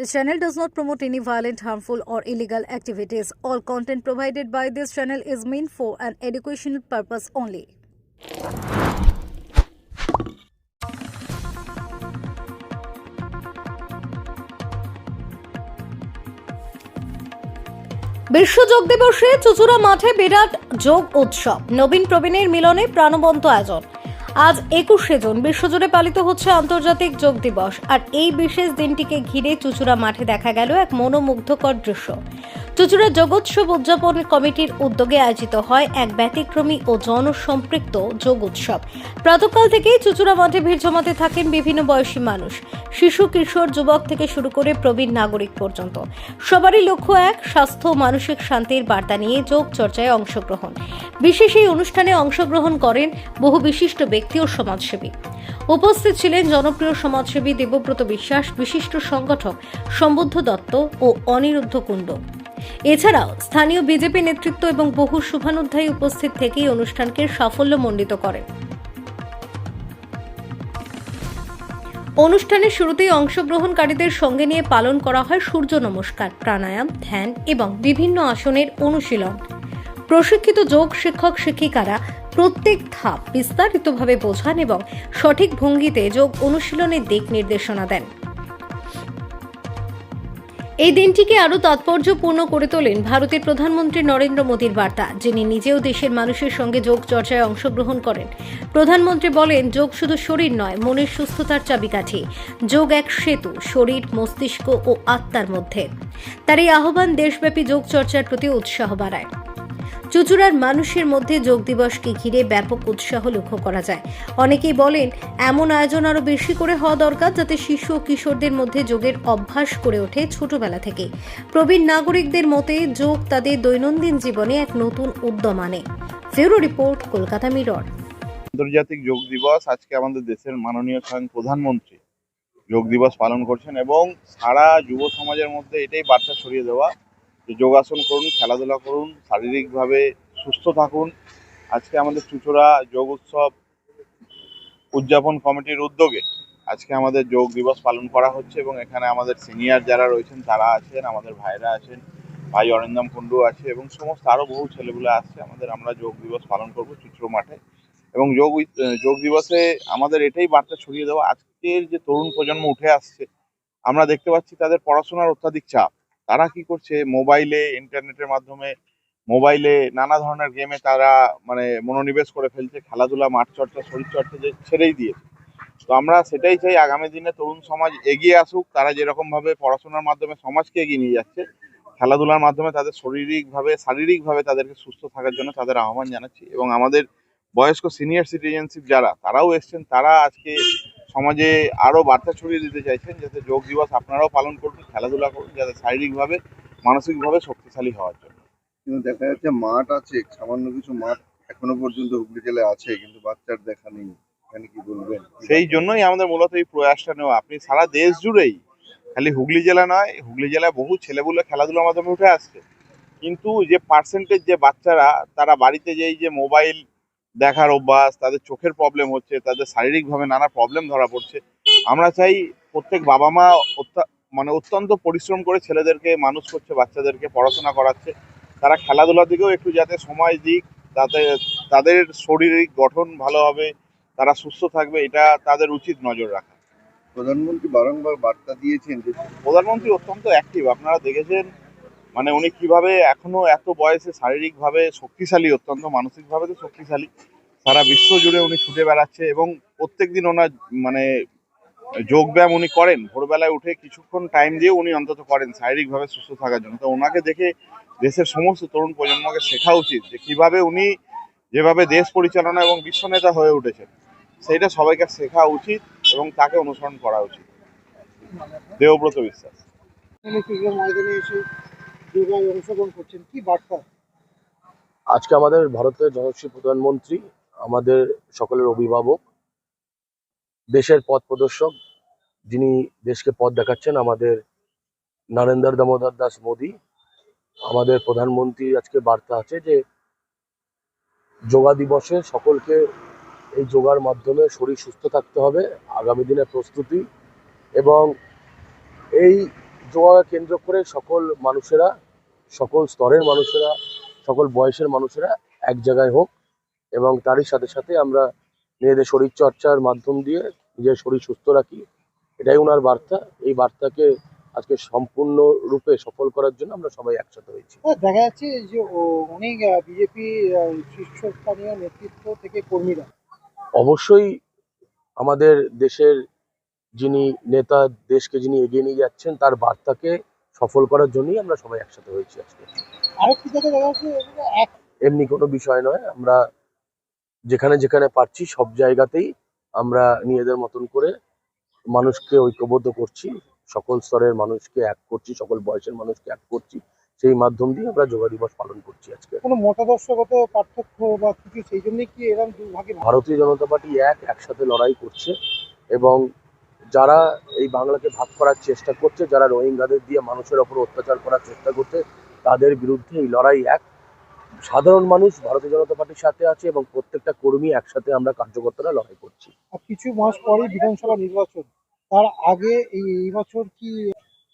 This channel does not promote any violent, harmful, or illegal activities. All content provided by this channel is meant for an educational purpose only. বিশ্ব যোগ দিবসে চুচুড়া মাঠে বিরাট যোগ উৎসব নবীন প্রবীণের মিলনে প্রাণবন্ত আয়োজন আজ একুশে জুন, বিশ্বজুড়ে পালিত হচ্ছে আন্তর্জাতিক যোগ দিবস। আর এই বিশেষ দিনটিকে ঘিরে চুচুড়া মাঠে দেখা গেল এক মনোমুগ্ধকর দৃশ্য। চুচুড়া যোগোৎসব উদযাপন কমিটির উদ্যোগে আয়োজিত হয় এক ব্যতিক্রমী ও জনসম্পৃক্ত যোগ উৎসব। প্রাতকাল থেকেই চুচুড়া মাঠে ভিড় জমাতে থাকেন বিভিন্ন বয়সী মানুষ। শিশু, কিশোর, যুবক থেকে শুরু করে প্রবীণ নাগরিক পর্যন্ত। সবারই লক্ষ্য এক, স্বাস্থ্য মানসিক শান্তির বার্তা নিয়ে যোগ চর্চায় অংশগ্রহণ। বিশেষ এই অনুষ্ঠানে অংশগ্রহণ করেন বহু বিশিষ্ট ব্যক্তি ও সমাজসেবী। উপস্থিত ছিলেন জনপ্রিয় সমাজসেবী দেবব্রত বিশ্বাস, বিশিষ্ট সংগঠক সম্বুদ্ধ দত্ত ও অনিরুদ্ধ কুণ্ড। এছাড়াও স্থানীয় বিজেপি নেতৃত্ব এবং বহু শুভানুধ্যায়ী উপস্থিত থেকেই অনুষ্ঠানকে সাফল্য সাফল্যমণ্ডিত করেন। অনুষ্ঠানের শুরুতেই অংশগ্রহণকারীদের সঙ্গে নিয়ে পালন করা হয় সূর্য নমস্কার, প্রাণায়াম, ধ্যান এবং বিভিন্ন আসনের অনুশীলন। প্রশিক্ষিত যোগ শিক্ষক শিক্ষিকারা প্রত্যেক ধাপ বিস্তারিতভাবে বোঝান এবং সঠিক ভঙ্গিতে যোগ অনুশীলনের দিক নির্দেশনা দেন। এই দিনটিকে আরও তাৎপর্যপূর্ণ করে তোলেন ভারতের প্রধানমন্ত্রী নরেন্দ্র মোদীর বার্তা, যিনি নিজেও দেশের মানুষের সঙ্গে যোগ চর্চায় অংশগ্রহণ করেন। প্রধানমন্ত্রী বলেন, যোগ শুধু শরীর নয়, মনের সুস্থতার চাবিকাঠি। যোগ এক সেতু, শরীর, মস্তিষ্ক ও আত্মার মধ্যে। তার এই আহ্বান দেশব্যাপী যোগ চর্চার প্রতি উৎসাহ বাড়ায়। চুচুড়ার মানুষের মধ্যে যোগ দিবসকে ঘিরে ব্যাপক উৎসাহ লক্ষ্য করা যায়। অনেকেই বলেন, এমন আয়োজন আরও বেশি করে হওয়া দরকার যাতে শিশু ও কিশোরদের মধ্যে যোগের অভ্যাস করে ওঠে ছোটবেলা থেকে। প্রবীণ নাগরিকদের মতে, যোগ তাদের দৈনন্দিন জীবনে এক নতুন উদ্যম আনে। ফেরো রিপোর্ট, কলকাতা মিরর। আন্তর্জাতিক যোগ দিবস আজকে আমাদের দেশের মাননীয় স্বয়ং প্রধানমন্ত্রী যোগ দিবস পালন করছেন এবং সারা যুব সমাজের মধ্যে এটাই বার্তা ছড়িয়ে দেওয়া যোগাসন করুন, খেলাধুলা করুন, শারীরিকভাবে সুস্থ থাকুন। আজকে আমাদের চুচুড়া যোগ উৎসব উদযাপন কমিটির উদ্যোগে আজকে আমাদের যোগ দিবস পালন করা হচ্ছে এবং এখানে আমাদের সিনিয়র যারা রয়েছেন, তারা আছেন, আমাদের ভাইরা আছেন, ভাই অরিন্দম কুণ্ডু আছে এবং সমস্ত আরও বহু ছেলেগুলো আসছে আমাদের আমরা যোগ দিবস পালন করব চুচুড়ো মাঠে। এবং যোগ যোগ দিবসে আমাদের এটাই বার্তা ছড়িয়ে দেওয়া, আজকের যে তরুণ প্রজন্ম উঠে আসছে, আমরা দেখতে পাচ্ছি তাদের পড়াশোনার অত্যাধিক চাপ। তারা কি করছে? মোবাইলে, ইন্টারনেটের মাধ্যমে, মোবাইলে নানা ধরনের গেমে তারা মানে মনোনিবেশ করে ফেলছে, খেলাধুলা, মাঠ চর্চা, শরীর চর্চা যে ছেড়েই দিয়েছে। তো আমরা সেটাই চাই আগামী দিনে তরুণ সমাজ এগিয়ে আসুক, তারা যেরকম ভাবে পড়াশোনার মাধ্যমে সমাজকে এগিয়ে নিয়ে যাচ্ছে, খেলাধুলার মাধ্যমে তাদের শারীরিকভাবে শারীরিকভাবে তাদেরকে সুস্থ থাকার জন্য তাদের আহ্বান জানাচ্ছি। এবং আমাদের বয়স্ক সিনিয়র সিটিজেনশিপ যারা, তারাও এসছেন, তারা আজকে সমাজে আরও বার্তা ছড়িয়ে দিতে চাইছেন যাতে যোগ দিবস আপনারাও পালন করুন খেলাধুলা করুন যাতে শারীরিকভাবে মানসিকভাবে শক্তিশালী হওয়ার জন্য। কিন্তু দেখা যাচ্ছে মাঠ আছে সামান্য কিছু মাঠ এখনও পর্যন্ত হুগলি জেলায় আছে কিন্তু বাচ্চার দেখা নেই। এখানে কি বলবেন? সেই জন্যই আমাদের মূলত এই প্রয়াসটা নেওয়া। আপনি সারা দেশ জুড়েই খালি হুগলি জেলা নয় হুগলি জেলায় বহু ছেলেগুলো খেলাধুলার মাধ্যমে উঠে আসছে। কিন্তু যে পার্সেন্টেজ যে বাচ্চারা তারা বাড়িতে যেই যে মোবাইল দেখার অভ্যাস তাদের চোখের প্রবলেম হচ্ছে তাদের শারীরিকভাবে নানা প্রবলেম ধরা পড়ছে। আমরা চাই প্রত্যেক বাবা মা মানে অত্যন্ত পরিশ্রম করে ছেলেদেরকে মানুষ করছে বাচ্চাদেরকে পড়াশোনা করাচ্ছে। তারা খেলাধুলার দিকেও একটু যাতে সময় দিক তাতে তাদের শারীরিক গঠন ভালো হবে তারা সুস্থ থাকবে এটা তাদের উচিত নজর রাখা। প্রধানমন্ত্রী বারংবার বার্তা দিয়েছেন যে প্রধানমন্ত্রী অত্যন্ত অ্যাক্টিভ আপনারা দেখেছেন মানে উনি কীভাবে এখনও এত বয়সে শারীরিকভাবে শক্তিশালী, অত্যন্ত মানসিকভাবে তো শক্তিশালী, সারা বিশ্ব জুড়ে উনি ছুটে বেড়াচ্ছে এবং প্রত্যেক দিন ওনার মানে যোগব্যায়াম উনি করেন। ভোরবেলায় উঠে কিছুক্ষণ টাইম দিয়ে উনি অন্তত করেন শারীরিকভাবে সুস্থ থাকার জন্য। তো ওনাকে দেখে দেশের সমস্ত তরুণ প্রজন্মকে শেখা উচিত যে কীভাবে উনি যেভাবে দেশ পরিচালনা এবং বিশ্ব নেতা হয়ে উঠেছেন, সেইটা সবাইকে শেখা উচিত এবং তাকে অনুসরণ করা উচিত। দেবব্রত বিশ্বাস। যোগায় অংশগ্রহণ করছেন, কি বার্তা? আজকে আমাদের ভারতের যশস্বী প্রধানমন্ত্রী, আমাদের সকলের অভিভাবক, দেশের পথ প্রদর্শক, যিনি দেশকে পথ দেখাচ্ছেন, আমাদের নরেন্দ্র দামোদর দাস মোদী। আমাদের প্রধানমন্ত্রী আজকে বার্তা আছে যে, যোগা দিবসে সকলকে এই যোগার মাধ্যমে শরীর সুস্থ থাকতে হবে, আগামী দিনের প্রস্তুতি এবং এই যোগা কেন্দ্র করে সকল মানুষেরা সকল স্তরের মানুষেরা সকল বয়সের মানুষেরা এক জায়গায় হোক এবং তারই সাথে সাথে আমরা নিজেদের শরীর চর্চার মাধ্যম দিয়ে নিজের শরীর সুস্থ রাখি এটাই ওনার বার্তা। এই বার্তাকে আজকে সম্পূর্ণ রূপে সফল করার জন্য আমরা সবাই একসাথে হয়েছি। হ্যাঁ, দেখা যাচ্ছে যে অনেক বিজেপি শীর্ষস্থানীয় নেতৃত্ব থেকে কর্মীরা। অবশ্যই আমাদের দেশের যিনি নেতা দেশকে যিনি এগিয়ে নিয়ে যাচ্ছেন তার বার্তাকে সফল করার জন্যই আমরা সবাই একসাথে হয়েছি আজকে। এমনি কোনো বিষয় নয় আমরা যেখানে যেখানে পারছি সব জায়গাতেই আমরা নিজেদের মতন করে মানুষকে ঐক্যবদ্ধ করছি সকল স্তরের মানুষকে এক করছি সকল বয়সের মানুষকে এক করছি সেই মাধ্যম দিয়ে আমরা যোগা দিবস পালন করছি আজকে। কোনো মতাদর্শগত পার্থক্য বা কিছু সেই জন্যই কি এরকম ভারতীয় জনতা পার্টি এক একসাথে লড়াই করছে এবং যারা এই বাংলাকে ভাগ করার চেষ্টা করছে যারা রোহিঙ্গাদের দিয়ে মানুষের ওপর অত্যাচার করার চেষ্টা করছে তাদের বিরুদ্ধে এই লড়াই এক। সাধারণ মানুষ ভারতীয় জনতা পার্টির সাথে আছে এবং প্রত্যেকটা কর্মী একসাথে আমরা কার্যকর্তারা লড়াই করছি। কিছু মাস পরে বিধানসভা নির্বাচন তার আগে এই বছর কি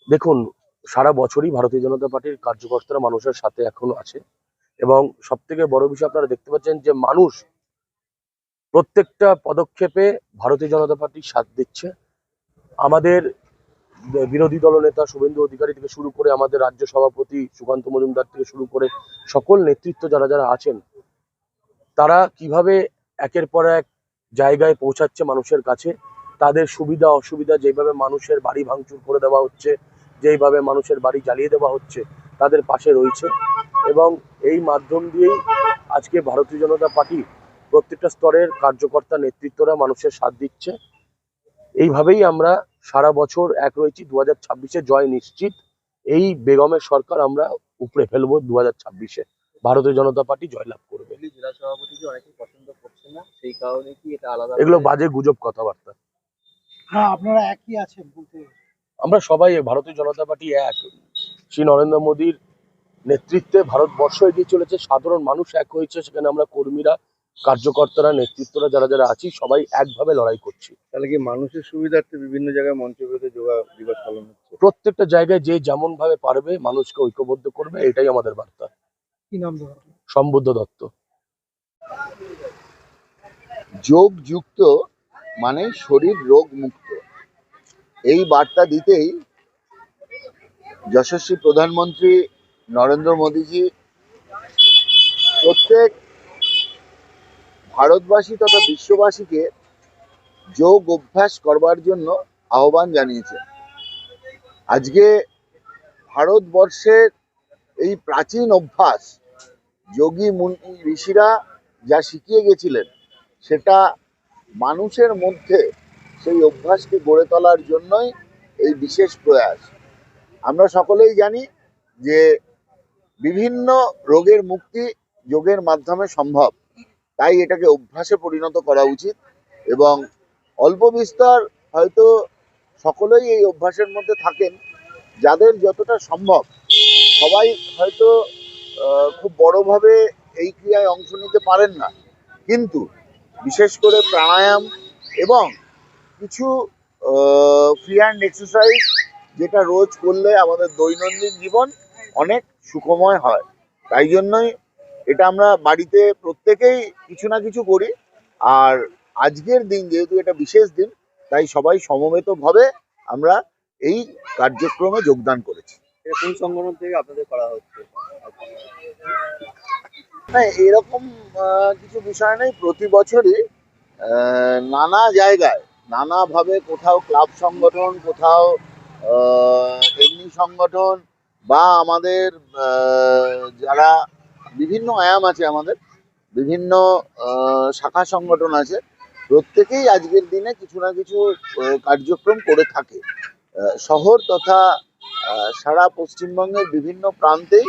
দেখুন সারা বছরই ভারতীয় জনতা পার্টির কার্যকর্তারা মানুষের সাথে এখনও আছে এবং সব থেকে বড় বিষয় আপনারা দেখতে পাচ্ছেন যে মানুষ প্রত্যেকটা পদক্ষেপে ভারতীয় জনতা পার্টির সাথ দিচ্ছে। আমাদের বিরোধী দলনেতা শুভেন্দু অধিকারী থেকে শুরু করে আমাদের রাজ্য সভাপতি সুকান্ত মজুমদার থেকে শুরু করে সকল নেতৃত্ব যারা যারা আছেন, তারা কীভাবে একের পর এক জায়গায় পৌঁছাচ্ছে মানুষের কাছে, তাদের সুবিধা অসুবিধা যেভাবে মানুষের বাড়ি ভাঙচুর করে দেওয়া হচ্ছে, যেইভাবে মানুষের বাড়ি জ্বালিয়ে দেওয়া হচ্ছে, তাদের পাশে রয়েছে এবং এই মাধ্যম দিয়েই আজকে ভারতীয় জনতা পার্টি প্রত্যেকটা স্তরের কার্যকর্তা নেতৃত্বরা মানুষের সাথ দিচ্ছে। এইভাবেই আমরা সারা বছর এক রয়েছি দু হাজার ছাব্বিশে জয় নিশ্চিত। এই বেগমের সরকার আমরা উপরে ফেলব দু হাজার ছাব্বিশে। ভারতীয় জনতা পার্টি জয়লাভ করবে। জেলা সভাপতিকে অনেকে পছন্দ করছে না সেই কারণে কি এটা আলাদা এগুলো বাজে গুজব কথাবার্তা। না আপনারা একই আছেন বলতে। আমরা সবাই ভারতীয় জনতা পার্টি এক। শ্রী নরেন্দ্র মোদীর নেতৃত্বে ভারতবর্ষ এগিয়ে চলেছে সাধারণ মানুষ এক হয়েছে সেখানে আমরা কর্মীরা কার্যকর্তারা নেতৃত্বরা যারা যারা আছি সবাই একভাবে লড়াই করছি। তাহলে কি মানুষের সুবিধার্থে বিভিন্ন জায়গায় মঞ্চ বিরোধী যোগা দিবস পালন হচ্ছে? প্রত্যেকটা জায়গায় যে যেমন ভাবে পারবে মানুষকে ঐক্যবদ্ধ করবে এটাই আমাদের বার্তা। কি নাম সম্বুদ্ধ দত্ত। যোগ যুক্ত মানে শরীর রোগ মুক্ত। এই বার্তা দিতেই যশস্বী প্রধানমন্ত্রী নরেন্দ্র মোদীজি প্রত্যেক ভারতবাসী তথা বিশ্ববাসীকে যোগ অভ্যাস করবার জন্য আহ্বান জানিয়েছেন আজকে ভারতবর্ষের এই প্রাচীন অভ্যাস যোগী মুনি ঋষিরা যা শিখিয়ে গেছিলেন, সেটা মানুষের মধ্যে সেই অভ্যাসকে গড়ে তোলার জন্যই এই বিশেষ প্রয়াস। আমরা সকলেই জানি যে বিভিন্ন রোগের মুক্তি যোগের মাধ্যমে সম্ভব। তাই এটাকে অভ্যাসে পরিণত করা উচিত এবং অল্প বিস্তর হয়তো সকলেই এই অভ্যাসের মধ্যে থাকেন, যাদের যতটা সম্ভব। সবাই হয়তো খুব বড়ভাবে এই ক্রিয়ায় অংশ নিতে পারেন না। কিন্তু বিশেষ করে প্রাণায়াম এবং কিছু ফ্রি হ্যান্ড এক্সারসাইজ যেটা রোজ করলে আমাদের দৈনন্দিন জীবন অনেক সুখময় হয়। তাই জন্যই এটা আমরা বাড়িতে প্রত্যেকেই কিছু না কিছু করি। আর আজকের দিন যেহেতু এটা বিশেষ দিন তাই সবাই সমবেতভাবে আমরা এই কার্যক্রমে যোগদান করেছি। কোন সংগঠন থেকে আপনাদের করা হচ্ছে? হ্যাঁ এরকম কিছু বিষয় নেই। প্রতি বছরই নানা জায়গায় নানাভাবে কোথাও ক্লাব সংগঠন কোথাও এমনি সংগঠন বা আমাদের যারা বিভিন্ন আয়াম আছে আমাদের বিভিন্ন শাখা সংগঠন আছে। প্রত্যেকেই আজকের দিনে কিছু না কিছু কার্যক্রম করে থাকে। শহর তথা সারা পশ্চিমবঙ্গের বিভিন্ন প্রান্তেই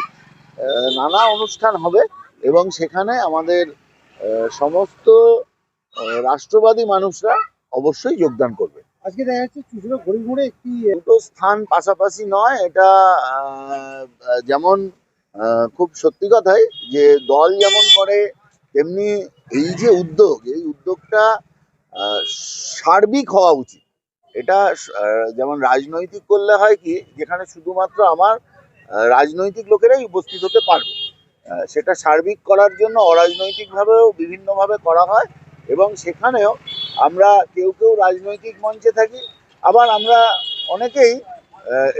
নানা অনুষ্ঠান হবে এবং সেখানে আমাদের সমস্ত রাষ্ট্রবাদী মানুষরা অবশ্যই যোগদান করবে। আজকে দেখা যাচ্ছে চুচুড়ো ঘুরে একটি দুটো স্থান পাশাপাশি নয় এটা যেমন খুব সত্যি কথাই যে দল যেমন করে, তেমনি এই যে উদ্যোগ, এই উদ্যোগটা সার্বিক হওয়া উচিত। এটা যেমন রাজনৈতিক করলে হয় কি, যেখানে শুধুমাত্র আমার রাজনৈতিক লোকেরাই উপস্থিত হতে পারবে। সেটা সার্বিক করার জন্য অরাজনৈতিকভাবেও বিভিন্নভাবে করা হয় এবং সেখানেও আমরা কেউ কেউ রাজনৈতিক মঞ্চে থাকি। আবার আমরা অনেকেই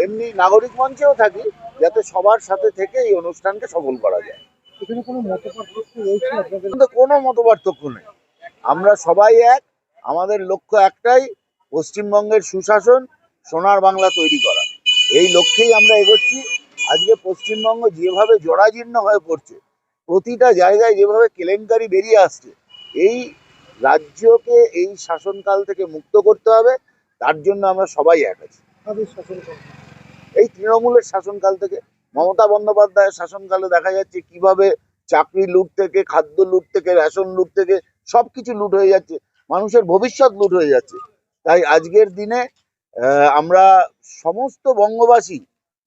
এমনি নাগরিক মঞ্চেও থাকি যাতে সবার সাথে থেকে এই অনুষ্ঠানকে সফল করা যায়। এখানে কোনো মত পার্থক্য কিন্তু কোনো মতপার্থক্য নেই। আমরা সবাই এক আমাদের লক্ষ্য একটাই পশ্চিমবঙ্গের সুশাসন সোনার বাংলা তৈরি করা। এই লক্ষ্যেই আমরা এগোচ্ছি। আজকে পশ্চিমবঙ্গ যেভাবে জরাজীর্ণ হয়ে পড়ছে প্রতিটা জায়গায় যেভাবে কেলেঙ্কারি বেরিয়ে আসছে এই রাজ্যকে এই শাসনকাল থেকে মুক্ত করতে হবে। তার জন্য আমরা সবাই এক আছি। তাদের শাসন করে এই তৃণমূলের শাসনকাল থেকে মমতা বন্দ্যোপাধ্যায়ের শাসনকালে দেখা যাচ্ছে কীভাবে চাকরি লুট থেকে, খাদ্য লুট থেকে, রেশন লুট থেকে সবকিছু লুট হয়ে যাচ্ছে। মানুষের ভবিষ্যৎ লুট হয়ে যাচ্ছে। তাই আজকের দিনে আমরা সমস্ত বঙ্গবাসী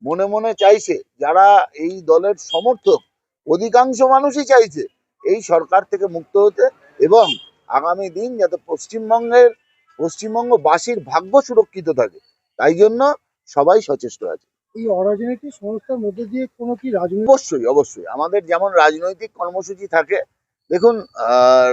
মনে মনে চাইছে, যারা এই দলের সমর্থক, অধিকাংশ মানুষই চাইছে এই সরকার থেকে মুক্ত হতে এবং আগামী দিন যাতে পশ্চিমবঙ্গের, পশ্চিমবঙ্গবাসীর ভাগ্য সুরক্ষিত থাকে। তাই জন্য সবাই সচেষ্ট আছে। এই অরাজনৈতিক সংস্থার মধ্যে দিয়ে কোনো কি রাজনৈতিক অবশ্যই অবশ্যই। আমাদের যেমন রাজনৈতিক কর্মসূচি থাকে দেখুন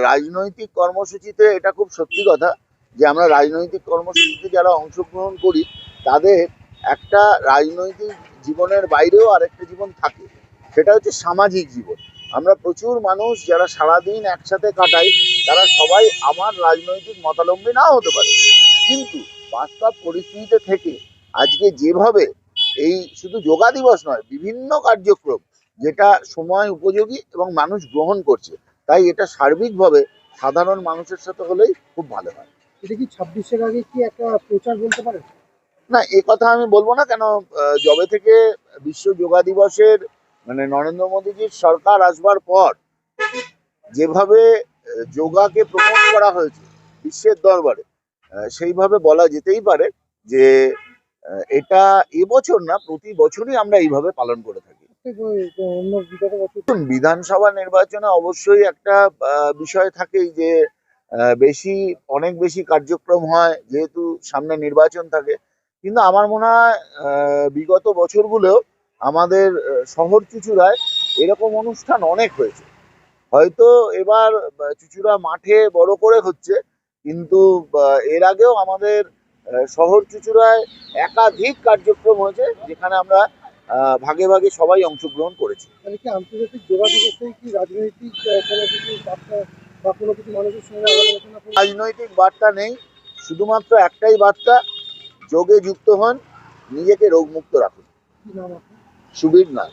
রাজনৈতিক কর্মসূচিতে এটা খুব সত্যি কথা যে আমরা রাজনৈতিক কর্মসূচিতে যারা অংশগ্রহণ করি তাদের একটা রাজনৈতিক জীবনের বাইরেও আরেকটা জীবন থাকে। সেটা হচ্ছে সামাজিক জীবন। আমরা প্রচুর মানুষ যারা সারাদিন একসাথে কাটাই তারা সবাই আমার রাজনৈতিক মতালম্বী নাও হতে পারে। কিন্তু বাস্তব পরিস্থিতিতে থেকে আজকে যেভাবে এই শুধু যোগা দিবস নয় বিভিন্ন কার্যক্রম যেটা সময় উপযোগী এবং মানুষ গ্রহণ করছে তাই এটা সার্বিকভাবে সাধারণ মানুষের সাথে হলেই খুব ভালো হয়। এটা কি ছাব্বিশের আগে কি একটা প্রচার বলতে পারেন? না এ কথা আমি বলব না কেন যবে থেকে বিশ্ব যোগা দিবসের মানে নরেন্দ্র মোদীজির সরকার আসবার পর যেভাবে যোগাকে প্রমোট করা হয়েছে বিশ্বের দরবারে সেইভাবে বলা যেতেই পারে যে এটা এবছর না, প্রতি বছরই আমরা এইভাবে পালন করে থাকি। বিধানসভা নির্বাচনে অবশ্যই একটা বিষয় থাকেই যে বেশি, অনেক বেশি কার্যক্রম হয়, যেহেতু সামনে নির্বাচন থাকে। কিন্তু আমার মনে হয় বিগত বছরগুলোও আমাদের শহর চুচুড়ায় এরকম অনুষ্ঠান অনেক হয়েছে। হয়তো এবার চুচুড়া মাঠে বড় করে হচ্ছে কিন্তু এর আগেও আমাদের শহর চুচুড়ায় একাধিক কার্যক্রম হয়েছে যেখানে আমরা ভাগে ভাগে সবাই অংশগ্রহণ করেছি। তাহলে কি আন্তর্জাতিক যোগা দিবসে কি রাজনৈতিক কোনো কিছু বার্তা বা কোনো কিছু মানুষের সঙ্গে আলোচনা রাজনৈতিক বার্তা নেই শুধুমাত্র একটাই বার্তা যোগে যুক্ত হন নিজেকে রোগমুক্ত রাখুন। সুবীর নাথ।